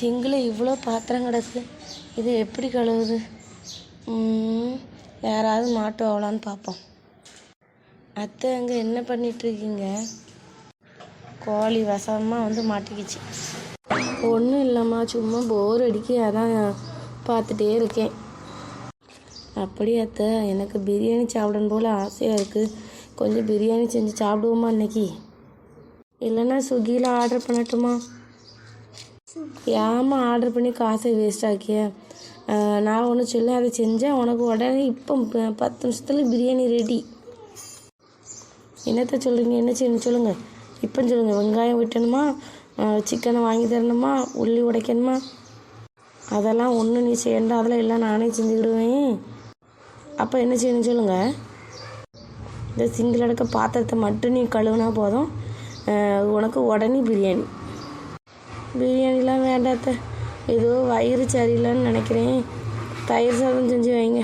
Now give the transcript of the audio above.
Single இவ்வளோ பாத்திரம் கிடக்கு. இது எப்படி கழுவுது? யாராவது யாராவது மாட்டுவாங்களான்னு பார்ப்போம் அத்தை அங்கே என்ன பண்ணிட்டு இருக்கீங்க? கோழி வசமாக வந்து மாட்டிக்கிச்சு. ஒன்றும் இல்லைம்மா சும்மா போர் அடிக்கி அதான் பார்த்துட்டே இருக்கேன். அப்படியே அத்தை எனக்கு பிரியாணி சாப்பிடணும் போல் ஆசையாக இருக்குது கொஞ்சம் பிரியாணி செஞ்சு சாப்பிடுவோமா இன்னைக்கு? இல்லைன்னா ஸ்விக்கியில் ஆர்டர் பண்ணட்டுமா? ஏமா ஆர்டர் பண்ணி காசை வேஸ்ட் ஆக்கிய? நான் ஒன்று சொல்ல அதை செஞ்சேன். உனக்கு உடனே இப்போ பத்து நிமிஷத்தில் பிரியாணி ரெடி என்னத்த சொல்கிறீங்க என்ன செய்யணும் சொல்லுங்கள் இப்போ சொல்லுங்கள் வெங்காயம் வெட்டணுமா? சிக்கனை வாங்கி தரணுமா? உள்ளி உடைக்கணுமா? அதெல்லாம் ஒன்றும் நீ செய்யண்டா. அதெல்லாம் எல்லாம் நானே செஞ்சுக்கிடுவேன். அப்போ என்ன செய்யணும் சொல்லுங்கள் இந்த சிங்கிள் அடக்க பாத்திரத்தை மட்டும் நீ கழுவுனா போதும். உனக்கு உடனே பிரியாணி. பிரியாணிலாம் வேண்டாத்த ஏதோ வயிறு சரியில்லைன்னு நினைக்கிறேன். தயிர் சாதம் செஞ்சு வைங்க.